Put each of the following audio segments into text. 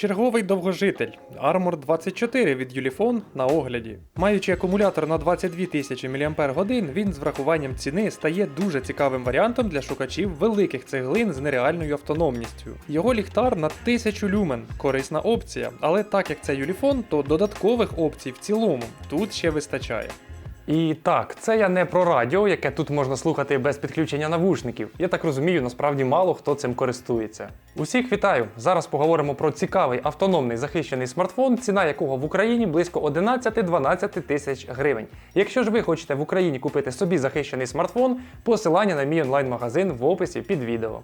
Черговий довгожитель Armor 24 від Ulefone на огляді. Маючи акумулятор на 22 тисячі мАч, він з врахуванням ціни стає дуже цікавим варіантом для шукачів великих цеглин з нереальною автономністю. Його ліхтар на 1000 люмен, корисна опція, але так як це Ulefone, то додаткових опцій в цілому тут ще вистачає. І так, це я не про радіо, яке тут можна слухати без підключення навушників. Я так розумію, насправді мало хто цим користується. Усіх вітаю! Зараз поговоримо про цікавий автономний захищений смартфон, ціна якого в Україні близько 11-12 тисяч гривень. Якщо ж ви хочете в Україні купити собі захищений смартфон, посилання на мій онлайн-магазин в описі під відео.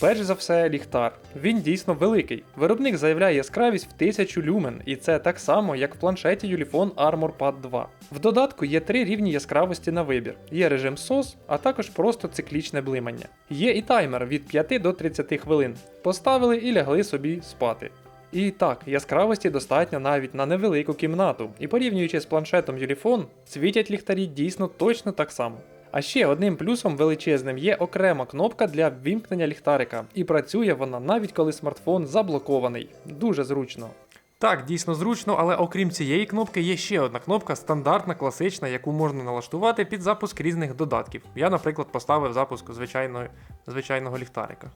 Перш за все, ліхтар. Він дійсно великий. Виробник заявляє яскравість в 1000 люмен, і це так само, як в планшеті Ulefone Armor Pad 2. В додатку є три рівні яскравості на вибір: є режим SOS, а також просто циклічне блимання. Є і таймер від 5 до 30 хвилин. Поставили і лягли собі спати. І так, яскравості достатньо навіть на невелику кімнату, і порівнюючи з планшетом Ulefone, світять ліхтарі дійсно точно так само. А ще одним плюсом величезним є окрема кнопка для ввімкнення ліхтарика, і працює вона навіть коли смартфон заблокований. Дуже зручно. Так, дійсно зручно, але окрім цієї кнопки є ще одна кнопка, стандартна, класична, яку можна налаштувати під запуск різних додатків. Я, наприклад, поставив запуск звичайного, звичайного ліхтарика.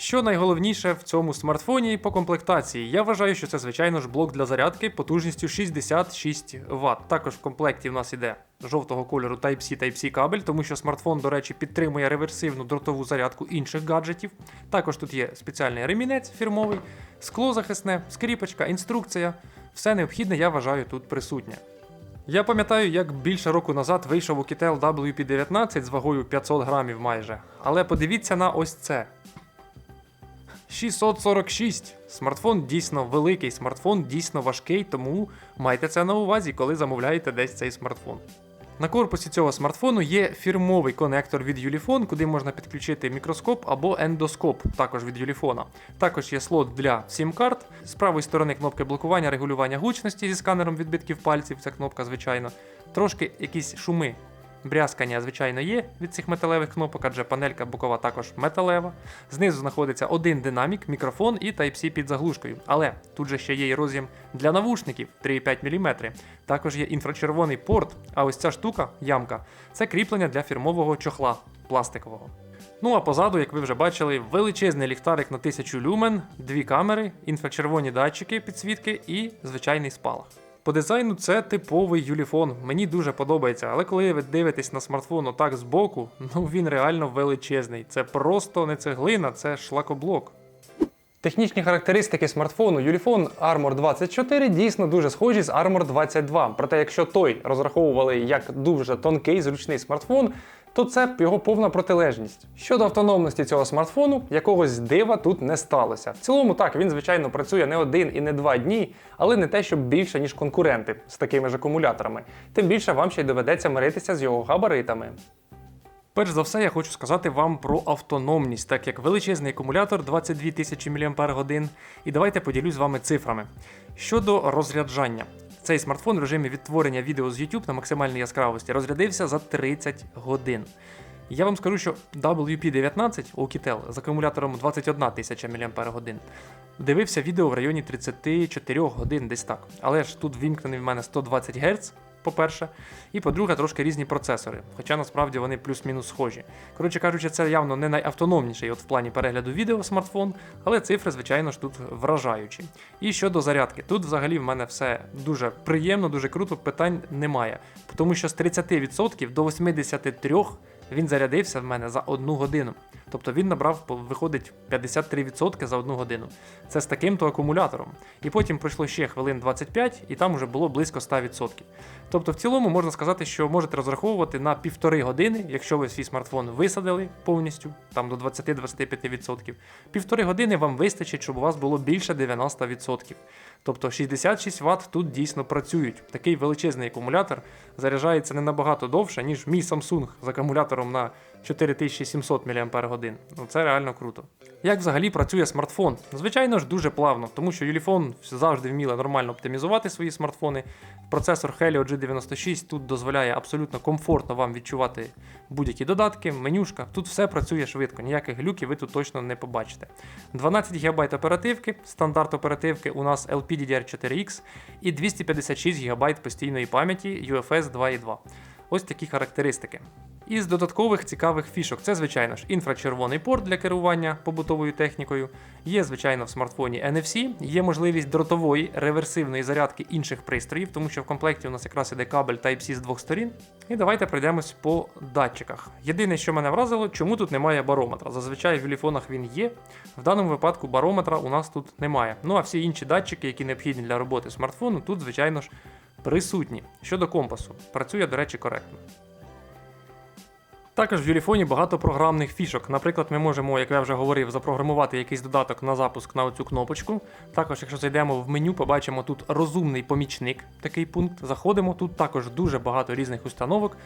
Що найголовніше в цьому смартфоні по комплектації? Я вважаю, що це звичайно ж блок для зарядки потужністю 66 Вт. Також в комплекті в нас іде жовтого кольору Type-C Type-C кабель, тому що смартфон, до речі, підтримує реверсивну дротову зарядку інших гаджетів. Також тут є спеціальний ремінець фірмовий, скло захисне, скріпочка, інструкція. Все необхідне, я вважаю, тут присутнє. Я пам'ятаю, як більше року назад вийшов Oukitel WP19 з вагою 500 грамів майже. Але подивіться на ось це. 646. Смартфон дійсно великий, смартфон дійсно важкий, тому майте це на увазі, коли замовляєте десь цей смартфон. На корпусі цього смартфону є фірмовий конектор від Ulefone, куди можна підключити мікроскоп або ендоскоп, також від Ulefone. Також є слот для SIM-карт. З правої сторони кнопки блокування, регулювання гучності зі сканером відбитків пальців, це кнопка, звичайно. Трошки якісь шуми Брязкання, звичайно, є від цих металевих кнопок, адже панелька бокова також металева. Знизу знаходиться один динамік, мікрофон і Type-C під заглушкою. Але тут же ще є і роз'єм для навушників 3,5 мм. Також є інфрачервоний порт, а ось ця штука, ямка, це кріплення для фірмового чохла пластикового. Ну а позаду, як ви вже бачили, величезний ліхтарик на 1000 люмен, дві камери, інфрачервоні датчики підсвітки і звичайний спалах. По дизайну це типовий юліфон, мені дуже подобається, але коли ви дивитесь на смартфон отак збоку, ну він реально величезний. Це просто не цеглина, це шлакоблок. Технічні характеристики смартфону Юліфон Armor 24 дійсно дуже схожі з Armor 22. Проте, якщо той розраховували як дуже тонкий зручний смартфон, то це його повна протилежність. Щодо автономності цього смартфону, якогось дива тут не сталося. В цілому, так, він, звичайно, працює не один і не два дні, але не те, щоб більше, ніж конкуренти з такими ж акумуляторами. Тим більше вам ще й доведеться миритися з його габаритами. Перш за все, я хочу сказати вам про автономність, так як величезний акумулятор 22 тисячі мАч. І давайте поділюсь з вами цифрами. Щодо розряджання. Цей смартфон в режимі відтворення відео з YouTube на максимальній яскравості розрядився за 30 годин. Я вам скажу, що WP19 Oukitel з акумулятором 21 тисяча мАч дивився відео в районі 34 годин десь так. Але ж тут вімкнений в мене 120 Гц, по-перше, і по-друге, трошки різні процесори, хоча насправді вони плюс-мінус схожі. Коротше кажучи, це явно не найавтономніший от в плані перегляду відео смартфон, але цифри, звичайно ж, тут вражаючі. І щодо зарядки, тут взагалі в мене все дуже приємно, дуже круто, питань немає. Тому що з 30% до 83% він зарядився в мене за одну годину. Тобто він набрав, виходить, 53% за одну годину. Це з таким-то акумулятором. І потім пройшло ще хвилин 25, і там вже було близько 100%. Тобто, в цілому можна сказати, що можете розраховувати на півтори години, якщо ви свій смартфон висадили повністю, там до 20-25%. Півтори години вам вистачить, щоб у вас було більше 90%. Тобто 66 Вт тут дійсно працюють. Такий величезний акумулятор заряджається не набагато довше, ніж мій Samsung з акумулятором на 4700 мАч. Ну це реально круто. Як взагалі працює смартфон? Звичайно ж, дуже плавно, тому що Юліфон завжди вміла нормально оптимізувати свої смартфони. Процесор Helio G96 тут дозволяє абсолютно комфортно вам відчувати будь-які додатки, менюшка. Тут все працює швидко, ніяких глюків ви тут точно не побачите. 12 ГБ оперативки, стандарт оперативки у нас LPDDR4X і 256 ГБ постійної пам'яті UFS 2.2. Ось такі характеристики. Із додаткових цікавих фішок це, звичайно ж, інфрачервоний порт для керування побутовою технікою. Є, звичайно, в смартфоні NFC, є можливість дротової реверсивної зарядки інших пристроїв, тому що в комплекті у нас якраз іде кабель Type-C з двох сторін. І давайте пройдемось по датчиках. Єдине, що мене вразило, чому тут немає барометра. Зазвичай в юліфонах він є. В даному випадку барометра у нас тут немає. Ну а всі інші датчики, які необхідні для роботи смартфону, тут, звичайно ж, присутні. Щодо компасу, працює, до речі, коректно. Також в Юліфоні багато програмних фішок. Наприклад, ми можемо, як я вже говорив, запрограмувати якийсь додаток на запуск на оцю кнопочку. Також, якщо зайдемо в меню, побачимо тут розумний помічник, такий пункт. Заходимо. Тут також дуже багато різних установок.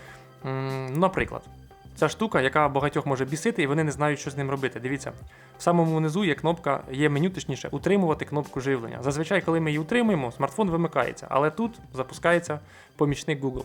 Наприклад, ця штука, яка багатьох може бісити, і вони не знають, що з ним робити. Дивіться, в самому низу є кнопка, є меню, точніше, утримувати кнопку живлення. Зазвичай, коли ми її утримуємо, смартфон вимикається, але тут запускається помічник Google.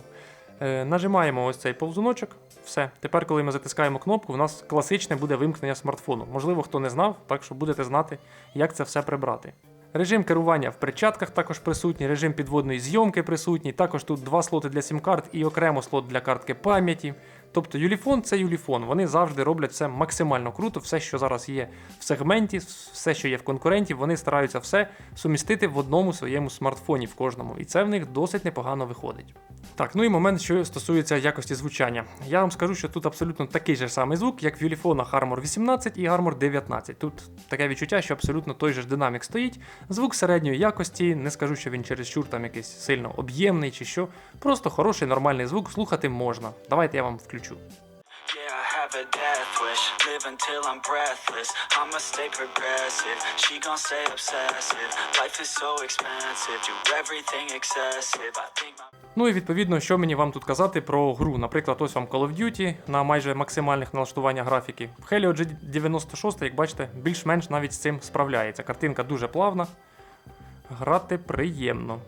Е, нажимаємо ось цей повзуночок. Все. Тепер, коли ми затискаємо кнопку, у нас класичне буде вимкнення смартфону. Можливо, хто не знав, так що будете знати, як це все прибрати. Режим керування в перчатках також присутній, режим підводної зйомки присутній. Також тут два слоти для сім-карт і окремо слот для картки пам'яті. Тобто Юліфон це Юліфон. Вони завжди роблять все максимально круто. Все, що зараз є в сегменті, все, що є в конкурентів, вони стараються все сумістити в одному своєму смартфоні в кожному. І це в них досить непогано виходить. Так, ну і момент, що стосується якості звучання. Я вам скажу, що тут абсолютно такий же самий звук, як в Юліфонах Armor 18 і Armor 19. Тут таке відчуття, що абсолютно той же ж динамік стоїть. Звук середньої якості, не скажу, що він чересчур там якийсь сильно об'ємний чи що. Просто хороший нормальний звук слухати можна. Давайте я вам включу. Have Ну і відповідно, що мені вам тут казати про гру. Наприклад, ось вам Call of Duty на майже максимальних налаштуваннях графіки. Helio G96, як бачите, більш-менш навіть з цим справляється. Картинка дуже плавна, грати приємно.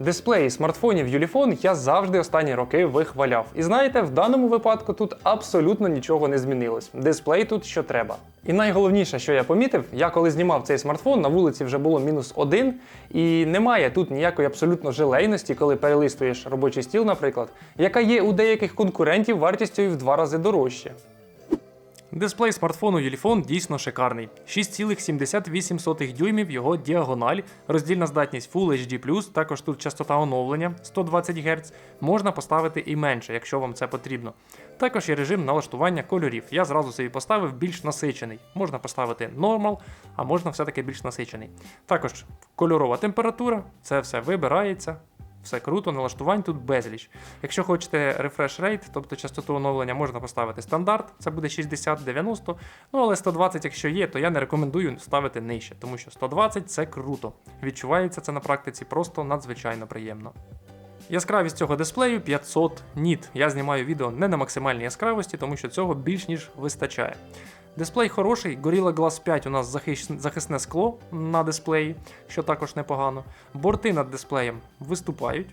Дисплеї смартфонів Юліфон я завжди останні роки вихваляв. І знаєте, в даному випадку тут абсолютно нічого не змінилось. Дисплей тут що треба. І найголовніше, що я помітив, я коли знімав цей смартфон, на вулиці вже було мінус один, і немає тут ніякої абсолютно желейності, коли перелистуєш робочий стіл, наприклад, яка є у деяких конкурентів вартістю в два рази дорожче. Дисплей смартфону Ulefone дійсно шикарний. 6,78 дюймів його діагональ, роздільна здатність Full HD+, також тут частота оновлення 120 Гц, можна поставити і менше, якщо вам це потрібно. Також є режим налаштування кольорів. Я зразу собі поставив більш насичений. Можна поставити Normal, а можна все-таки більш насичений. Також кольорова температура, це все вибирається. Все круто, налаштувань тут безліч. Якщо хочете refresh rate, тобто частоту оновлення, можна поставити стандарт, це буде 60-90. Ну але 120, якщо є, то я не рекомендую ставити нижче, тому що 120 це круто. Відчувається це на практиці просто надзвичайно приємно. Яскравість цього дисплею 500 ніт. Я знімаю відео не на максимальній яскравості, тому що цього більш ніж вистачає. Дисплей хороший, Gorilla Glass 5 у нас захисне скло на дисплеї, що також непогано. Борти над дисплеєм виступають,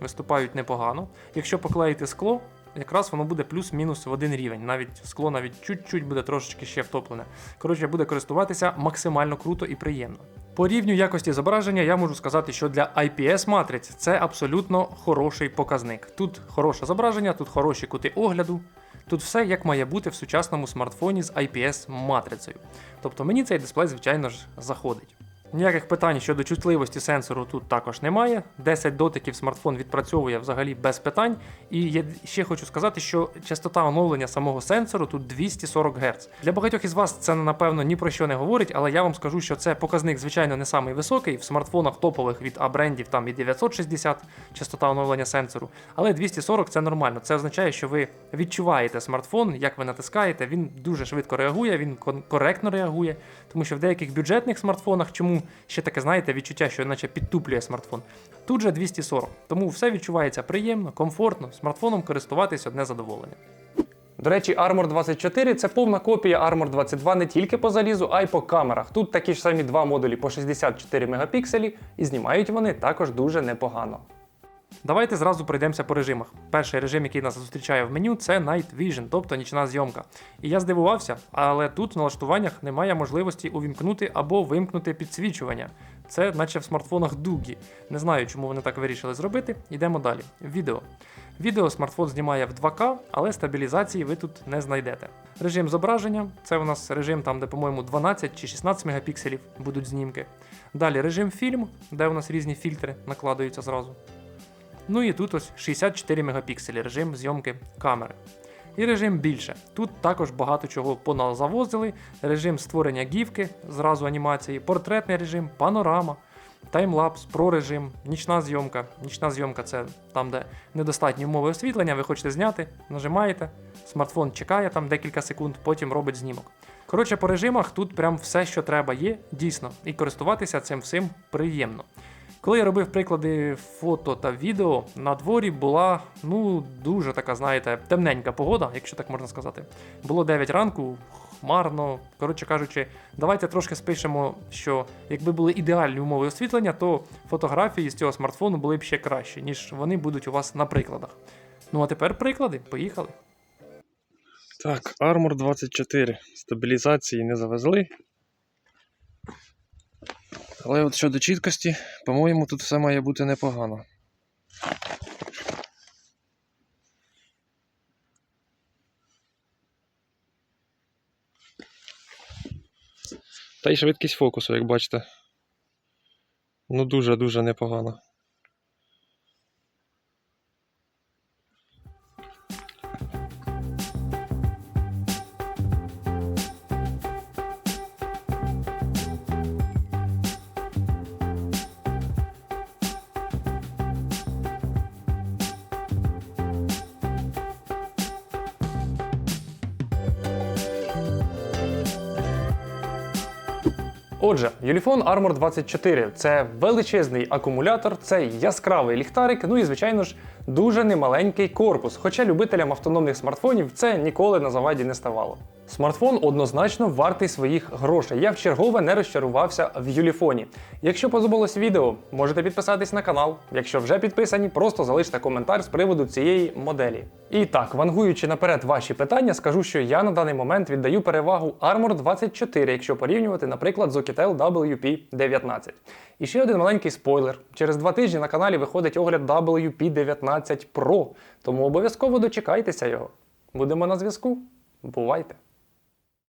виступають непогано. Якщо поклеїти скло, якраз воно буде плюс-мінус в один рівень. Навіть скло навіть чуть-чуть буде трошечки ще втоплене. Коротше, буде користуватися максимально круто і приємно. По рівню якості зображення я можу сказати, що для IPS матриць це абсолютно хороший показник. Тут хороше зображення, тут хороші кути огляду. Тут все як має бути в сучасному смартфоні з IPS-матрицею. Тобто мені цей дисплей, звичайно ж, заходить. Ніяких питань щодо чутливості сенсору тут також немає. 10 дотиків смартфон відпрацьовує взагалі без питань. І я ще хочу сказати, що частота оновлення самого сенсору тут 240 Гц. Для багатьох із вас це напевно ні про що не говорить, але я вам скажу, що це показник, звичайно, не самий високий. В смартфонах топових від А-брендів там і 960 частота оновлення сенсору. Але 240 це нормально. Це означає, що ви відчуваєте смартфон, як ви натискаєте, він дуже швидко реагує, він коректно реагує. Тому що в деяких бюджетних смартфонах, чому ще таке, знаєте, відчуття, що наче підтуплює смартфон. Тут же 240. Тому все відчувається приємно, комфортно, смартфоном користуватись одне задоволення. До речі, Armor 24 це повна копія Armor 22 не тільки по залізу, а й по камерах. Тут такі ж самі два модулі по 64 мегапікселі, і знімають вони також дуже непогано. Давайте зразу пройдемося по режимах. Перший режим, який нас зустрічає в меню, це Night Vision, тобто нічна зйомка. І я здивувався, але тут в налаштуваннях немає можливості увімкнути або вимкнути підсвічування. Це наче в смартфонах Дугі. Не знаю, чому вони так вирішили зробити. Йдемо далі. Відео. Відео смартфон знімає в 2К, але стабілізації ви тут не знайдете. Режим зображення це у нас режим там, де, по-моєму, 12 чи 16 мегапікселів будуть знімки. Далі режим фільм, де у нас різні фільтри накладаються зразу. Ну і тут ось 64 мегапікселі режим зйомки камери. І режим більше. Тут також багато чого поназавозили. Режим створення гівки, зразу анімації, портретний режим, панорама, таймлапс, про режим, нічна зйомка. Нічна зйомка це там, де недостатні умови освітлення, ви хочете зняти, нажимаєте, смартфон чекає там декілька секунд, потім робить знімок. Коротше, по режимах тут прям все, що треба, є, дійсно, і користуватися цим всім приємно. Коли я робив приклади фото та відео, на дворі була ну дуже така, знаєте, темненька погода, якщо так можна сказати. Було 9 ранку, хмарно. Коротше кажучи, давайте трошки спишемо, що якби були ідеальні умови освітлення, то фотографії з цього смартфону були б ще кращі, ніж вони будуть у вас на прикладах. Ну а тепер приклади, поїхали. Так, Armor 24. Стабілізації не завезли. Але от щодо чіткості, по-моєму, тут все має бути непогано. Та й швидкість фокусу, як бачите. Ну дуже-дуже непогано. Отже, Юліфон Armor 24 це величезний акумулятор, це яскравий ліхтарик, ну і звичайно ж дуже немаленький корпус. Хоча любителям автономних смартфонів це ніколи на заваді не ставало. Смартфон однозначно вартий своїх грошей. Я вчергове не розчарувався в Юліфоні. Якщо подобалось відео, можете підписатись на канал. Якщо вже підписані, просто залиште коментар з приводу цієї моделі. І так, вангуючи наперед ваші питання, скажу, що я на даний момент віддаю перевагу Armor 24, якщо порівнювати, наприклад, з Oukitel WP19. І ще один маленький спойлер. Через два тижні на каналі виходить огляд WP19 Pro, тому обов'язково дочекайтеся його. Будемо на зв'язку. Бувайте!